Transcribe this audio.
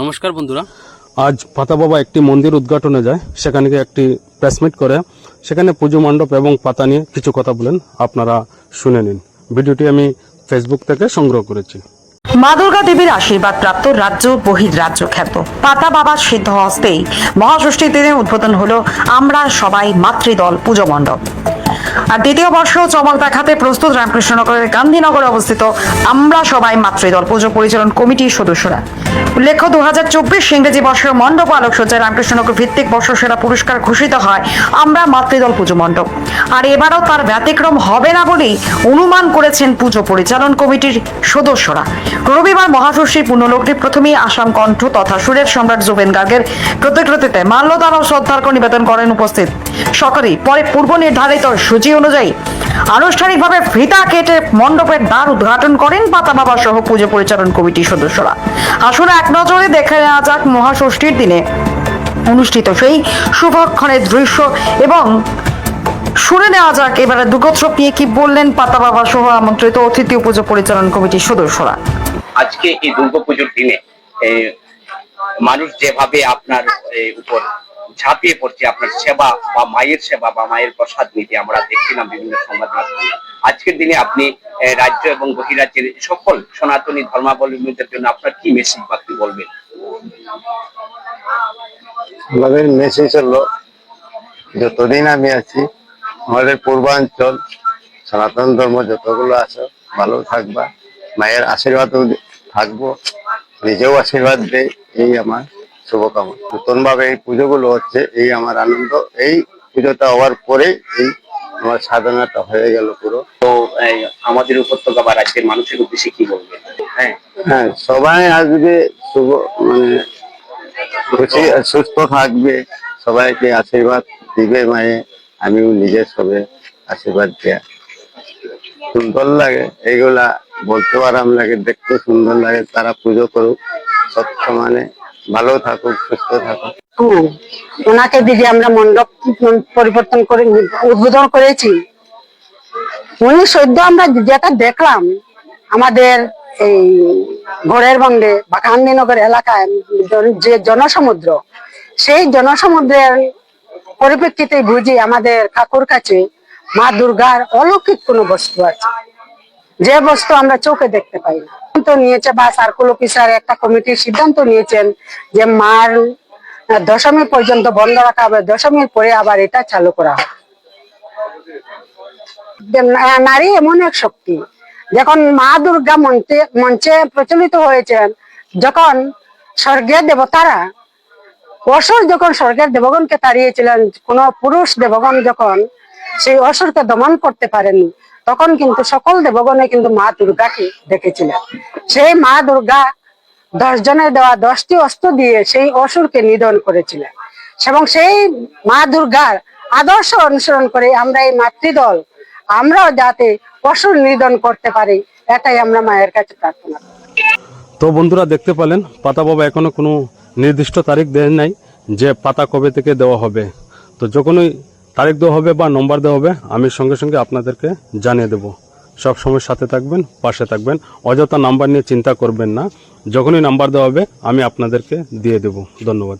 নমস্কার বন্ধুরা। আজ পাতা বাবা একটি মন্দির উদ্ঘাটনে যায় সেখানে গিয়ে একটি প্রেসমিট করে। সেখানে পুজো মণ্ডপ এবং পাতা নিয়ে কিছু কথা বলেন আপনারা শুনে নিন। ভিডিওটি আমি ফেসবুক থেকে সংগ্রহ করেছি। মা দুর্গা দেবীর আশীর্বাদ প্রাপ্ত রাজ্য বহির্রাজ্য খ্যাত। পাতা বাবার সিদ্ধ হস্তেই মহাষষ্ঠীর দিনে উদ্বোধন হলো আমরা সবাই মাতৃদল পুজো মণ্ডপ। আর দ্বিতীয় বর্ষ চমক দেখাতে প্রস্তুত রামকৃষ্ণনগরের গান্ধীনগরে অবস্থিত আমরা সবাই মাতৃদল। পুজো পরিচালন কমিটির সদস্যরা। উল্লেখ্য দু হাজার চব্বিশ ইংরেজি বর্ষের মণ্ডপ আলোকসজ্জায় রামকৃষ্ণনগর ভিত্তিক বর্ষসেরা পুরস্কার ঘোষিত হয় আমরা মাতৃদল পুজো মণ্ডপ। আর এবারও তার ব্যতিক্রম হবে না বলেই অনুমান করেছেন পুজো পরিচালন কমিটির সদস্যরা। রবিবার মহাষষ্ঠীর পুণ্যলগ্নে প্রথমেই আসাম কণ্ঠ তথা সুরের সম্রাট জুবেন গার্গের প্রতিকৃতিতে মাল্যদান ও শ্রদ্ধার্ঘ্য নিবেদন করেন উপস্থিত। সকলেই পরে পূর্ব নির্ধারিত সূচি অনুযায়ী। আনুষ্ঠানিকভাবে ফিতা কেটে মণ্ডপের দ্বার উদ্ঘাটন করেন পাতা বাবা সহ পুজো পরিচালন কমিটির সদস্যরা। আসলে এক নজরে দেখে নেওয়া যাক মহাষষ্ঠীর দিনে অনুষ্ঠিত সেই শুভক্ষণের দৃশ্য এবং শুনে নেওয়া যাক এবারে দুর্গোৎসব নিয়ে কি বললেন পাতা বাবা সহ আমন্ত্রিত অতিথি পুজো পরিচালন কমিটির সদস্যরা। আজকে এই দুর্গাপুজোর দিনে মানুষ যেভাবে আপনার উপর ঝাঁপিয়ে পড়ছে আপনার সেবা বা মায়ের সেবা বা মায়ের প্রসাদ নিতে আমরা দেখছিলাম বিভিন্ন সংবাদ মাধ্যমে। আজকের দিনে আপনি রাজ্য এবং বহিরাজ্যের সকল সনাতনী ধর্মাবলম্বীদের জন্য আপনার কি মেসেজ বা কি বলবেন? আমাদের মেসেজ হলো, যতদিন আমি আছি, আমাদের পূর্বাঞ্চল, সনাতন ধর্ম যতগুলো আছে, ভালো থাকবা, মায়ের আশীর্বাদ থাকব, নিজেও আশীর্বাদ দেয় এই আমার। শুভকামনা। নতুন ভাবে এই পুজোগুলো হচ্ছে এই আমার আনন্দ এই পুজোটা হওয়ার পরে এই আমার সাধনাটা হয়ে গেল পুরো। তো আমাদের উপত্যকা বা রাজ্যের মানুষের উদ্দেশ্যে কি বলবেন হ্যাঁ। হ্যাঁ সবাই আসবে শুভ মানে খুশি সুস্থ থাকবে সবাইকে আশীর্বাদ দিবে মায়ে আমিও নিজের সবে আশীর্বাদ দেয়া। সুন্দর লাগে এইগুলা বলতে আরাম লাগে দেখতে সুন্দর লাগে তারা পুজো করুক সব সমানে। ভালো থাকুক, সুস্থ থাকুক। ওনাকে দিদি আমরা মণ্ডপ পরিবর্তন করে উদ্বোধন করেছি। উনি সদ্য আমরা যেটা দেখলাম, আমাদের এই ঘোড়ের বন্ডে বা গান্ধীনগর এলাকায় যে জনসমুদ্র, সেই জনসমুদ্রের পরিপ্রেক্ষিতে বুঝি আমাদের ঠাকুর কাছে মা দুর্গার অলৌকিক কোনো বস্তু আছে। যে বস্তু আমরা চোখে দেখতে পাই না। সিদ্ধান্ত নিয়েছে বা সার্কুল অফিসার একটা কমিটির সিদ্ধান্ত নিয়েছেন যে মার দশমী পর্যন্ত বন্ধ রাখা হবে, দশমীর পরে আবার এটা চালু করা হবে। নারী এমন এক শক্তি, যখন মা দুর্গা মঞ্চে মঞ্চে প্রচলিত হয়েছেন, যখন স্বর্গের দেবতারা, অসুর যখন স্বর্গের দেবগণকে তাড়িয়েছিলেন, কোন পুরুষ দেবগণ যখন সেই অসুরকে দমন করতে পারেনি তখন কিন্তু সকল দেবগণে কিন্তু মা দুর্গাকে দেখেছিলেন। সেই মা দুর্গা দশ জনের দেওয়া দশটি অস্ত্র দিয়ে সেই অসুরকে নিধন করেছিলেন এবং সেই মা দুর্গার আদর্শ অনুসরণ করে আমরা এই মাতৃদল, আমরাও যাতে অসুর নিধন করতে পারি, এটাই আমরা মায়ের কাছে প্রার্থনা তো বন্ধুরা দেখতে পেলেন, পাতা বাবা এখনও কোনো নির্দিষ্ট তারিখ দেন নাই যে পাতা কবে থেকে দেওয়া হবে। তো যখনই তারিখ দেওয়া হবে বা নম্বর দেওয়া হবে, আমি সঙ্গে সঙ্গে আপনাদেরকে জানিয়ে দেব। সব সময় সাথে থাকবেন, পাশে থাকবেন, অযথা নাম্বার নিয়ে চিন্তা করবেন না। যখনই নাম্বার দেওয়া হবে, আমি আপনাদেরকে দিয়ে দেব। ধন্যবাদ।